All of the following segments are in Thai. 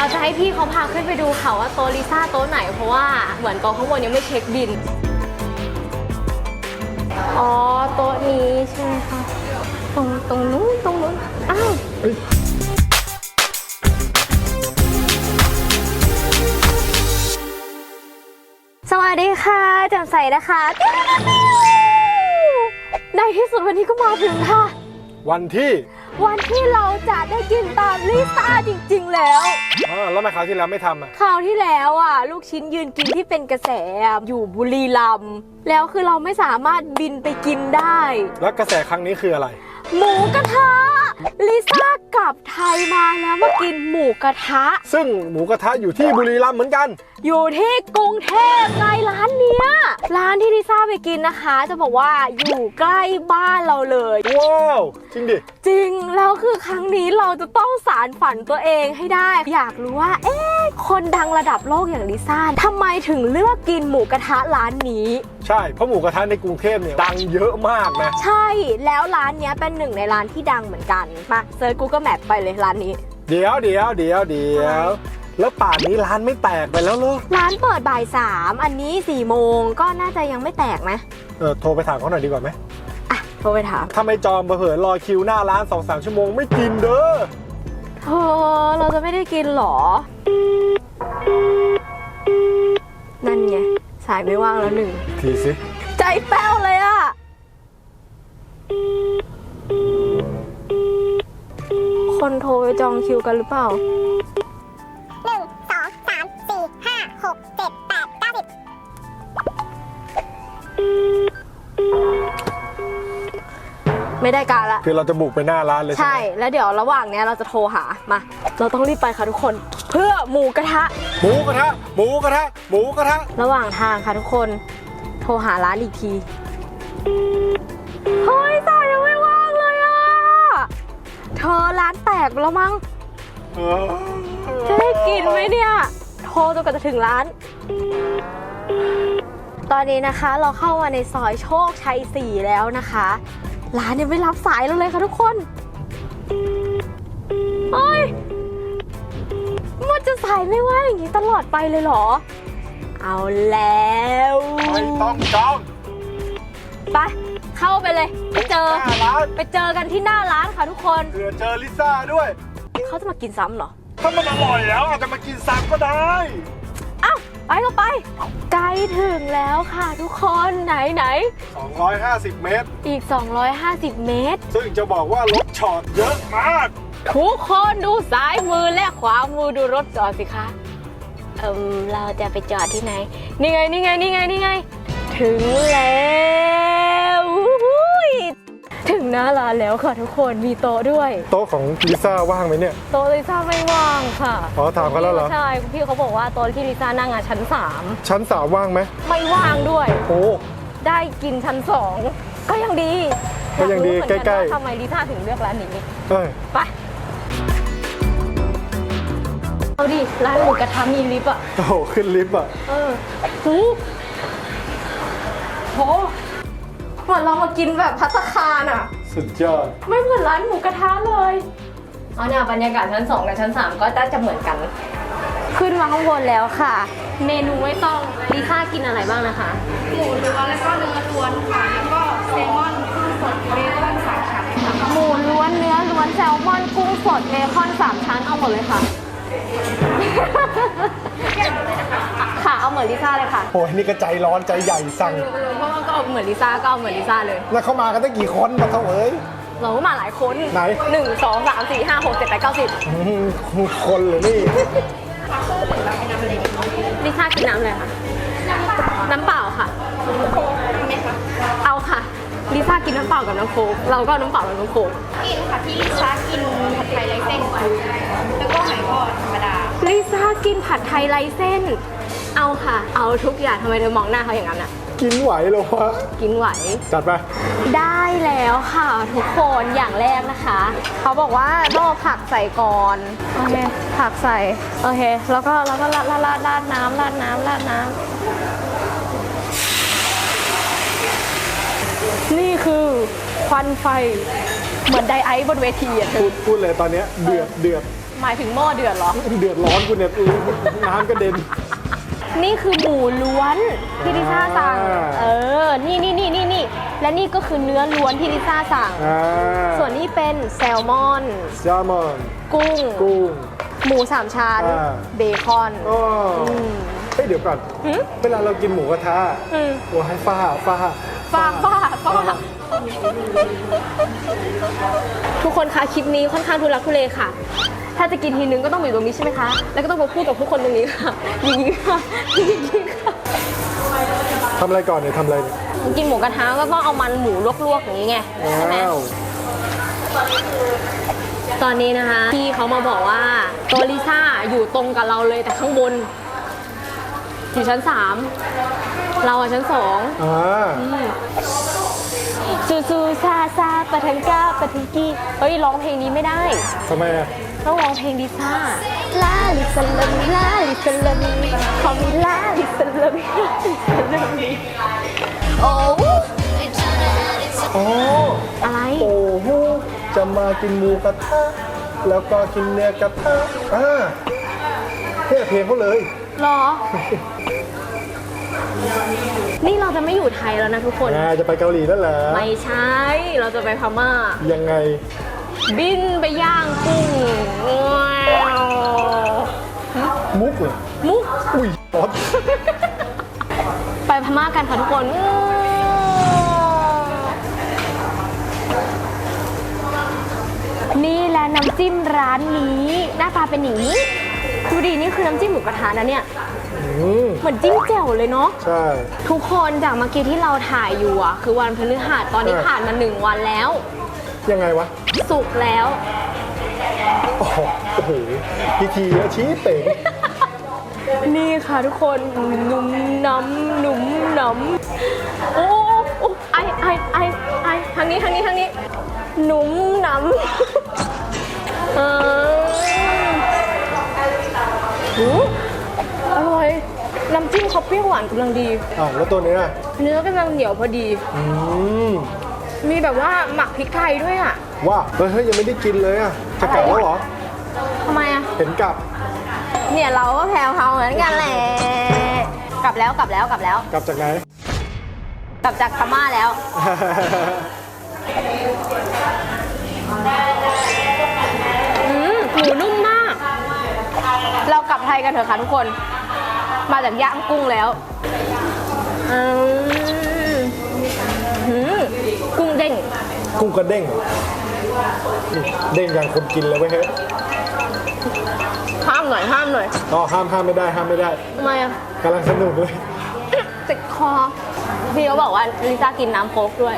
เราจะให้พี่เขาพาขึ้นไปดูค่ะว่าโต๊ะลิซ่าโต๊ะไหน เพราะว่าเหมือนกองข้างบนยังไม่เช็คบิน อ๋อโต๊ะนี้ใช่ไหมคะตรงตรงนู้นตรงนู้นอ้าวสวัสดีค่ะแจ่มใสนะคะ ในที่สุดวันนี้ก็มาถึงค่ะ วันที่วันที่เราจะได้กินตามลิซ่าจริง ๆ แล้วอ่าแล้วทำไมคราวที่แล้วไม่ทำอะ คราวที่แล้วอะ ลูกชิ้นยืนกินที่เป็นกระแสอะอยู่บุรีรัมย์แล้วคือเราไม่สามารถบินไปกินได้ แล้วกระแสครั้งนี้คืออะไร หมูกระทะลิซ่ากลับไทยมาแล้วมากินหมูกระทะ ซึ่งหมูกระทะอยู่ที่บุรีรัมย์เหมือนกัน อยู่ที่กรุงเทพไงร้านเนี้ยร้านที่ลิซ่าไปกินนะคะ จะบอกว่าอยู่ใกล้บ้านเราเลย ว้าว จริงดิ จริงแล้วคือครั้งนี้เราจะต้องสารฝันตัวเองให้ได้ อยากรู้ว่า เอ๊ะคนดังระดับโลกอย่างลิซ่าทำไมถึงเลือกกินหมูกระทะร้านนี้ ใช่ เพราะหมูกระทะในกรุงเทพเนี่ยดังเยอะมากนะ ใช่แล้วร้านเนี้ยเป็นหนึ่งในร้านที่ดังเหมือนกันมาเซิร์ช Google Map ไปเลยร้านนี้ เดี๋ยวเดี๋ยวเดี๋ยวเดี๋ยวแล้วป่านนี้ร้านไม่แตกไปแล้วเหรอร้านเปิดบ่ายสามอันนี้4ี่โมงก็น่าจะยังไม่แตกนะเออโทรไปถามเขาหน่อยดีกว่าไหมอะโทรไปถามถ้าไม่จองเผลอๆรอคิวหน้าร้าน2อสชั่วโมงไม่กินเด้อเธอเราจะไม่ได้กินเหรอ นั่นไงสายไม่ว่างแล้วหนึ่งทีสิใจแป้วเลยอะ คนโทรไปจองคิวกันหรือเปล่า หนึ่งสองสามสี่ห้าหกเจ็ดแปดเก้าสิบไม่ได้การละ คือเราจะบุกไปหน้าร้านเลยใช่ใช่ ไหมแล้วเดี๋ยวระหว่างเนี้ยเราจะโทรหา มา เราต้องรีบไปค่ะทุกคน เพื่อหมูกระทะ หมูกระทะหมูกระทะหมูกระทะระหว่างทางค่ะทุกคน โทรหาร้านอีกทีานแตกไปแล้วมั้งเออจะได้กินไหมเนี่ย โทรจนกว่าจะถึงร้าน ตอนนี้นะคะเราเข้ามาในซอยโชคชัย 4 แล้วนะคะ ร้านยังไม่รับสายเราเลยค่ะทุกคนเฮ้ยมันจะสายไม่ว่างอย่างนี้ตลอดไปเลยเหรอ เอาแล้ว ไม่ต้องจองไป เข้าไปเลย ไปเจอ หน้าร้านไปเจอกันที่หน้าร้านค่ะทุกคน เผื่อเจอลิซ่าด้วย เขาจะมากินซ้ำเหรอ ถ้ามันอร่อยแล้วอาจจะมากินซ้ำก็ได้ อ้าว ไปก็ไป ใกล้ถึงแล้วค่ะทุกคนไหนไหน 250 เมตร อีก 250 เมตร ซึ่งจะบอกว่ารถจอดเยอะมาก ทุกคนดูซ้ายมือและขวามือดูรถจอดสิคะ เอิมเราจะไปจอดที่ไหน นี่ไง นี่ไง นี่ไง นี่ไง ถึงแล้ น้าร้านแล้วค่ะทุกคนมีโต๊ะด้วย โต๊ะของลิซ่าว่างไหมเนี่ย โต๊ะลิซ่าไม่ว่างค่ะอ๋อถามเขาแล้วเหรอ ใช่คุณพี่เขาบอกว่าโต๊ะที่ลิซ่านั่งอะชั้นชั้นสามว่างไหม3ไม่ว่างด้วย โอ้ ได้กินชั้น2ก็ยังดีก็ยังดีอรู้เหมือนนใกล้ๆว่าทำไมลิซ่าถึงเลือกร้านนี้เอ้ยไปเอาดิร้านหมูกระทะมีลิฟต์อะโอ้โหขึ้นลิฟต์อะเออหูโหเหมือนเรามากินแบบพัตตาคารอะ สุดยอด ไม่เหมือนร้านหมูกระทะเลยอ๋อเนี่ยบรรยากาศชั้น2กับชั้น3ก็น่าจะเหมือนกัน ขึ้นมาข้างบนแล้วค่ะ เมนูไม่ต้องลิซ่ากินอะไรบ้างนะคะ หมูล้วนแล้วก็เนื้อล้วนค่ะแล้วก็แซลมอนกุ้งสดเบคอนสามชั้นค่ะหมูล้วนเนื้อล้วนแซลมอนกุ้งสดเบคอนสามชั้นเอาหมดเลยค่ะค่ะ โอ้ยนี่ก็ใจร้อนใจใหญ่สั่งเพราะว่าก็เอาเหมือนลิซ่าก็เอาเหมือนลิซ่าเลย แล้วเข้ามากันตั้งกี่คนมาเท่าเอ้ย เราก็มาหลายคนไหน หนึ่งสองสามสี่ห้าหกเจ็ดแปดเก้าสิบอื้อหือคนเลยนี่ ลิซ่ากินน้ำอะไรคะน้ำเปล่าค่ะ เอาค่ะลิซ่ากินน้ำเปล่ากับน้ำโค้กเราก็เอาน้ำเปล่ากับน้ำโค้กกินค่ะที่ลิซ่ากินผัดไทยไร้เส้นค่ะแล้วก็หอยทอดธรรมดาลิซ่ากินผัดไทยไรเส้น เอาค่ะ เอาทุกอย่างทำไมเธอมองหน้าเขาอย่างนั้นอะกินไหวเหรอวะกินไหว จัดไป ได้แล้วค่ะทุกคนอย่างแรกนะคะ เขาบอกว่าต้องเอาผักใส่ก่อนโอเคผักใส่โอเค แล้วก็แล้วก็ราดราดราดราดน้ำราดน้ำราดน้ำนี่คือควันไฟเหมือนไดไอซ์บนเวทีอะเธพูอดพูดเลยตอนเนี้ยเดือดเดือดหมายถึงหม้อเดือดเหรอ เดือดร้อนกูเนี่ยน้ำกระเด็น นี่คือหมูล้วนที่ลิซ่าสั่ง อ่า เออ นี่นี่นี่นี่นี่ และนี่ก็คือเนื้อล้วนที่ลิซ่าสั่ง อ่าส่วนนี้เป็นแซลมอน แซลมอนกุ้ง กุ้ง หมูสามชั้น อ่า เบคอนอ้ออม เฮ้ยเดี๋ยวก่อน หืม เวลาเรากินหมูกระทะอืมโอ้ให้ฟ้าฟ้าฟ้าฟ้าฟ้าทุกคนคะคลิปนี้ค่อนข้างทุลักทุเลค่ะ ถ้าจะกินทีนึงก็ต้องอยู่ตรงนี้ใช่ไหมคะ แล้วก็ต้องมาพูดกับทุกคนตรงนี้ค่ะ อย่างนี้ค่ะอย่างนี้ค่ะ ทำอะไรก่อนเนี่ยทำอะไรเนี่ยกินหมูกระทะก็ต้องเอามันหมูลวกๆอย่างนี้ไงใช่ไหมอ้าวตอนนี้นะคะพี่เขามาบอกว่าตัวลิซ่าอยู่ตรงกับเราเลยแต่ข้างบน อยู่ชั้นสามเราอะชั้นสองอ่าซูซูซาซาปะทังก้าปะทังกี้เฮ้ยร้องเพลงนี้ไม่ได้ ทำไมอะ ต้องร้องเพลงลิซ่าลาลิซาลัมลาลิซาลัมคอมิลาลิซาลัมลาลิซาลัมโอ้โอ้อะไรโอ้โหจะมากินหมูกระทะแล้วก็กินเนื้อกระทะอ่าเนี่ยเพลงเขาเลยหรอ นี่เราจะไม่อยู่ไทยแล้วนะทุกคน จะไปเกาหลีนั่นเหรอไม่ใช่ เราจะไปพม่ายังไง บินไปย่างกุ้งว้าวมุกเหรอมุกอุ้ยป๊อดไปพม่ากันค่ะทุกคนนี่แหละน้ำจิ้มร้านนี้ หน้าตาเป็นอย่างนี้ดูดินี่คือน้ำจิ้มหมูกระทะนะเนี่ยอืมเหมือนจิ้มแจ่วเลยเนาะใช่ ทุกคนจากเมื่อกี้ที่เราถ่ายอยู่อะคือวันพฤหัสตอนนี้เออผ่านมาหนึ่งวันแล้ว ยังไงวะ สุกร์แล้ว โอ้โหโอ้โหพิธีเยอะชี้เป่งนี่ค่ะทุกคนหนุ่มน้ำหนุ่มน้ำโอ้โอ้ไอไอไอไอทางนี้ทางนี้ทางนี้ หนุ่มน้ำเออหูอร่อย น้ำจิ้มเขาเปรี้ยวหวานกำลังดี อ้าวแล้วตัวเนี้ยเนื้อกำลังเหนียวพอดี อืม มีแบบว่าหมักพริกไทยด้วยอะ ว่าเฮ้ยเฮ้ยยังไม่ได้กินเลยอะจะกลับแล้วเหรอทำไมอะเห็นกลับ เนี่ยเราก็แพรวเขาเหมือนกันแหละกลับแล้วกลับแล้วกลับแล้ว กลับจากไหน กลับจากพม่าแล้ว อืมหมูนุ่มมาก เรากลับไทยกันเถอะค่ะทุกคน มาจากย่างกุ้งแล้วอืมอืมกุ้งเด้งกุ้งกระเด้ง เหรอนี่เด้งอย่างคนกินเลยเว้ยเฮ้ยห้ามหน่อยห้ามหน่อยอ๋อห้ามห้ามไม่ได้ห้ามไม่ได้ทำไมอะกำลังสนุกเลยติดคอ พี่เขาบอกว่าลิซ่ากินน้ำโค้กด้วย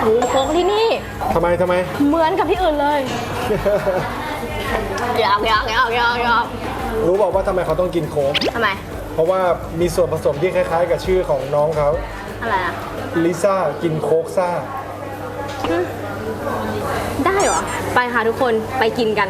โอ้โหโค้กที่นี่ ทำไมทำไม เหมือนกับที่อื่นเลยอยากอยากอยากอยากอยากรู้บอกว่าทำไมเขาต้องกินโค้กทำไม เพราะว่ามีส่วนผสมที่คล้าย ๆ กับชื่อของน้องเขา อะไรอะ ลิซ่ากินโค้กซ่า ได้เหรอ ไปค่ะทุกคนไปกินกัน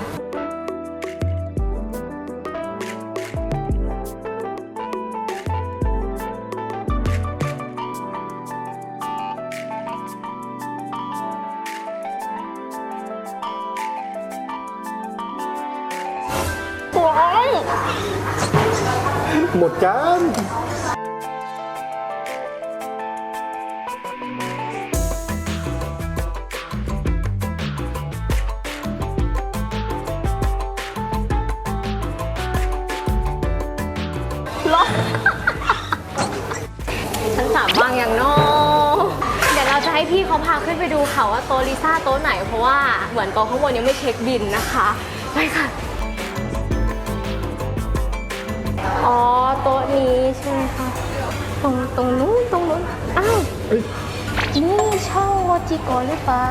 ว้าวหมดกัน พี่เขาพาขึ้นไปดูค่ะว่าโต๊ะลิซ่าโต๊ะไหน เพราะว่าเหมือนโต๊ะข้างบนยังไม่เช็คบินนะคะไปค่ะ อ๋อโต๊ะนี้ใช่ไหมคะตรงตรงนู้นตรงนู้นอ้าวเอ้ยนี่ช่องโมจิโกะหรือเปล่า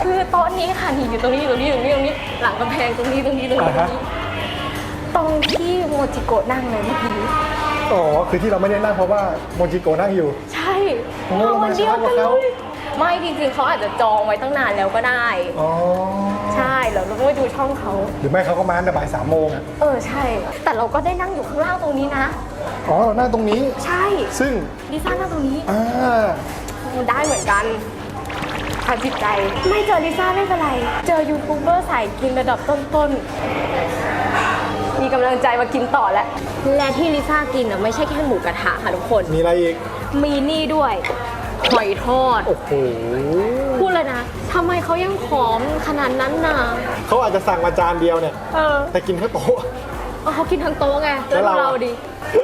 คือโต๊ะนี้ค่ะนี่อยู่ตรงนี้อยู่ตรงนี้อยู่ตรงนี้ตรงนี้ หลังกำแพงตรงนี้ตรงนี้ตรงนี้ตรงนี้ตรงที่โมจิโกะนั่งเลยเมื่อกี้อ๋อคือที่เราไม่ได้นั่งเพราะว่าโมจิโกะนั่งอยู่ ใช่โอ้มาวันเดียวกันเลมาช้ากว่าเขายไม่จริงๆเขาอาจจะจองไว้ตั้งนานแล้วก็ได้ อ๋อใช่แล้วเราก็ไปดูช่องเขา หรือไม่เขาก็มาตั้งแต่บ่ายสามโมงอะเออใช่ แต่เราก็ได้นั่งอยู่ข้างล่างตรงนี้นะ อ๋อเรานั่งตรงนี้ ใช่ซึ่งลิซ่านั่งตรงนี้อ่าได้เหมือนกันทางจิตใจ ไม่เจอลิซ่าไม่เป็นไร เจอยูทูบเบอร์สายกินระดับต้นๆ มีกำลังใจมากินต่อแล้ว และที่ลิซ่ากินอะไม่ใช่แค่หมูกระทะค่ะทุกคน มีอะไรอีก มีนี่ด้วยหอยทอด โอ้โหพูดเลยนะทำไมเขายังผอมขนาดนั้นน่ะเขาอาจจะสั่งมาจานเดียวเนี่ย เออแต่กินแค่โต๊ะ เอาเขากินทั้งโต๊ะไงแล้แล้ววเรา เราดิ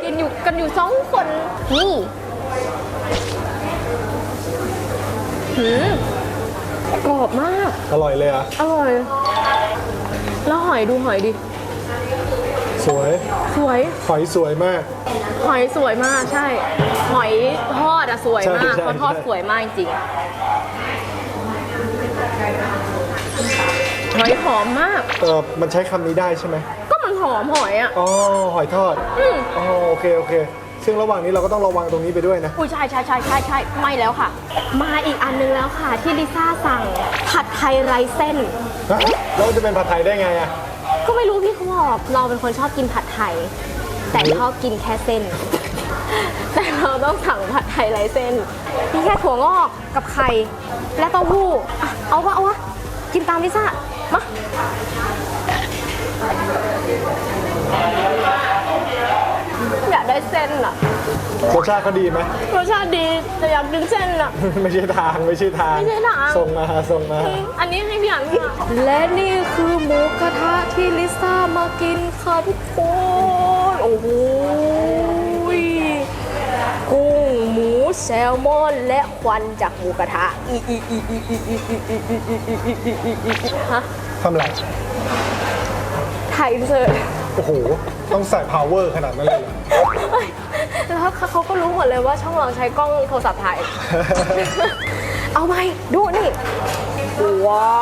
กินอยู่กันอยู่สองคนนี่หืมกรอบมาก อร่อยเลยอะ อร่อย แล้วหอยดูหอยดิ สวย สวย หอยสวยมาก หอยสวยมากใช่ หอยทอดอะสวยมากใช่ใช่ เขาทอดใช่สวยมากจริงหอยหอมมาก เออมันใช้คำนี้ได้ใช่ไหมก็มันหอมหอยอะอ๋อหอยทอดอืมอ๋อโอเคโอเค ซึ่งระหว่างนี้เราก็ต้องระวังตรงนี้ไปด้วยนะ อุ้ยใช่ใช่ใช่ใช่ใช่ไม่แล้วค่ะ มาอีกอันนึงแล้วค่ะ ที่ลิซ่าสั่งผัดไทยไรเส้น ฮะแล้วมันจะเป็นผัดไทยได้ไงอะก็ไม่รู้พี่เขาบอกเราเป็นคนชอบกินผัดไทย แต่ชอบกินแค่เส้น แต่เราต้องสั่งผัดไทยไร้เส้นมีแค่ถั่วงอกกับไข่และเต้าหู้อะเอาวะเอาวะกินตามลิซ่ามาอยากได้เส้นอะรสชาติเขาดีไหม สชาติดีแต่อยากกินเส้นอะ ไม่ใช่ทางไม่ใช่ทางไม่ใช่ทาง ส่งมาส่งมา อันนี้ให้พี่อ่านค่ะและนี่คือหมูกระทะที่ลิซ่ามากินค่ะทุกคนโอ้โหยกุ้งหมูแซลมอนและควันจากหมูกระทะอีอีอีอีอีอีอีอีอีอีอีอีอีอีอีอีฮะทำไรไทยเสิร์ตโอ้โห ต้องใส่ power ขนาดนั้นเลยเหรอ แล้วเขาก็รู้หมดเลยว่าช่องเราใช้กล้องโทรศัพท์ถ่าย เอาไหมดูนี่ ว้า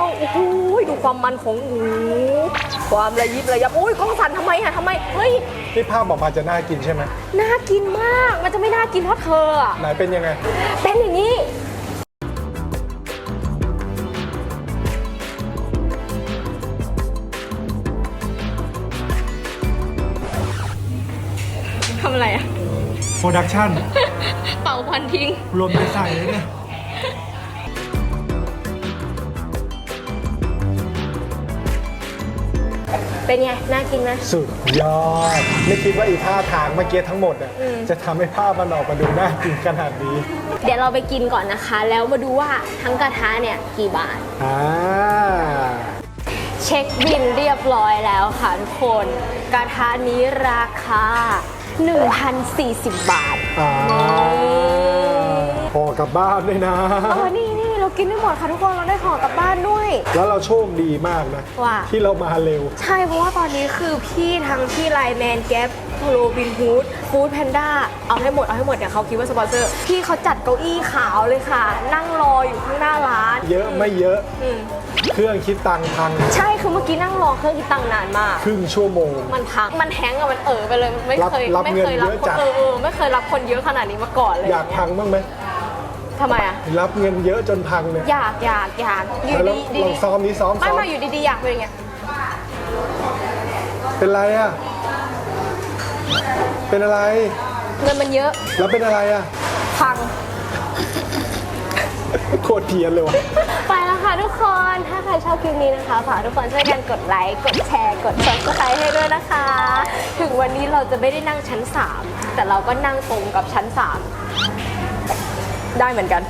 วโอ้โหดูความมันของหมูความระยิบระยับโอ้ยกล้องสั่นทำไมอะทำไม เฮ้ยนี่ภาพออกมาจะน่ากินใช่ไหมน่ากินมาก มันจะไม่น่ากินเพราะเธออะไหนเป็นยังไง เป็นอย่างนี้ โปรดักชั่นเป่าควันทิ้ง รวมไปใส่เลยเนี่ย เป็นไง น่ากินไหม สุดยอด ไม่คิดว่าอีท่าทางเมื่อกี้ทั้งหมดอะ อืม จะทำให้ภาพมันออกมาดูน่ากินขนาดนี้ เดี๋ยวเราไปกินก่อนนะคะ แล้วมาดูว่าทั้งกระทะเนี่ยกี่บาท อ่า เช็คบินเรียบร้อยแล้วค่ะทุกคน กระทะนี้ราคา 1,040 บาทอ่าพอกลับบ้านด้วยนะ เออนี่นี่เรากินไม่หมดค่ะทุกคนเราได้ห่อกลับบ้านด้วย แล้วเราโชคดีมากนะ ว่า ที่เรามาเร็ว ใช่เพราะว่าตอนนี้คือพี่ทั้งพี่ไลแมนแก๊ปโรบินฮูดฟู้ดแพนด้าเอาให้หมด เอาให้หมดเดี๋ยวเขาคิดว่าสปอนเซอร์พี่เขาจัดเก้าอี้ขาวเลยค่ะ นั่งรออยู่ข้างหน้าร้านเยอะไม่เยอะ อืม เครื่องคิดตังค์พังใช่คือเมื่อกี้นั่งรอเครื่องคิดตังค์นานมาก ครึ่งชั่วโมง มันพังมันแฮงก์อะมันเออไปเลยมันไม่เคยรับไม่เงินเคยรับเยอะคนจัด เออเออไม่เคยรับคนเยอะขนาดนี้มาก่อนเลยอยากพังบ้างไหมทำไมอะรับเงินเยอะจนพังเนี่ยอยากอยากอยากอยู่แล้วดีดีลองซ้อมนี้ซ้อมไม่ซ้อมมาอยู่ดีๆอยากเป็นอย่างเงี้ยเป็นไรอะเป็นอะไร เงินมันเยอะแล้วเป็นอะไรอะพัง โคตรเทียนเลยวะ ไปแล้ว ค่ะทุกคน ถ้าใครชอบคลิปนี้นะคะฝากทุกคนช่วยกันกดไลค์ กดแชร์ กด subscribe ให้ด้วยนะคะ ถึงวันนี้เราจะไม่ได้นั่งชั้น 3 แต่เราก็นั่งตรงกับชั้น 3 ได้เหมือนกัน